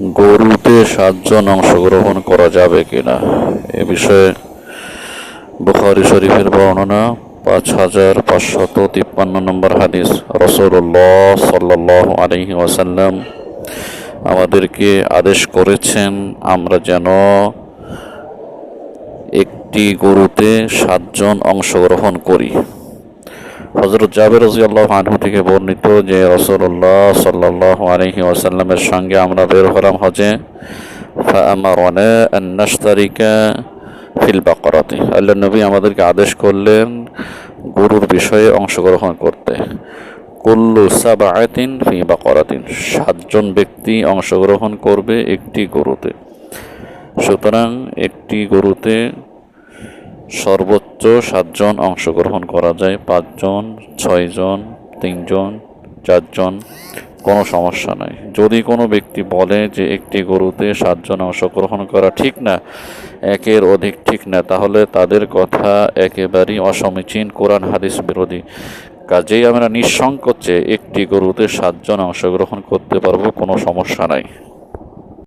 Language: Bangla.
গরুতে সাতজন অংশগ্রহণ করা যাবে কিনা? এ বিষয়ে বুখারি শরীফের বর্ণনা, পাঁচ হাজার পাঁচশত তিপ্পান্ন নম্বর হাদিস। রসুল্লাহ সাল্লাহ আলহি ওয়াসাল্লাম আমাদেরকে আদেশ করেছেন, আমরা যেন একটি গরুতে সাতজন অংশগ্রহণ করি। হজরত জাবের রাজিয়াল্লাহ আনহু থেকে বর্ণিত যে রসুল্লাহ সাল্লাহ আলহি ওয়াসাল্লামের সঙ্গে আমরা বের হলাম হজে নাশতারিকা ফিল বাকরাতে। আল্লাহ নবী আমাদেরকে আদেশ করলেন গরুর বিষয়ে অংশগ্রহণ করতে। কুল্লু সাবাআতিন ফি বাকরাতিন, সাতজন ব্যক্তি অংশগ্রহণ করবে একটি গরুতে। সুতরাং একটি গরুতে সর্বোচ্চ সাতজন অংশগ্রহণ করা যায়, পাঁচজন, ছয়জন, তিনজন, চারজন, কোনো সমস্যা নাই। যদি কোনো ব্যক্তি বলে যে একটি গরুতে সাতজন অংশগ্রহণ করা ঠিক না, একের অধিক ঠিক না, তাহলে তাদের কথা একেবারেই অসমীচীন, কোরআন, হাদিস বিরোধী। কাজেই আমরা নিঃসংকোচে একটি গরুতে সাতজন অংশগ্রহণ করতে পারব, কোনো সমস্যা নাই।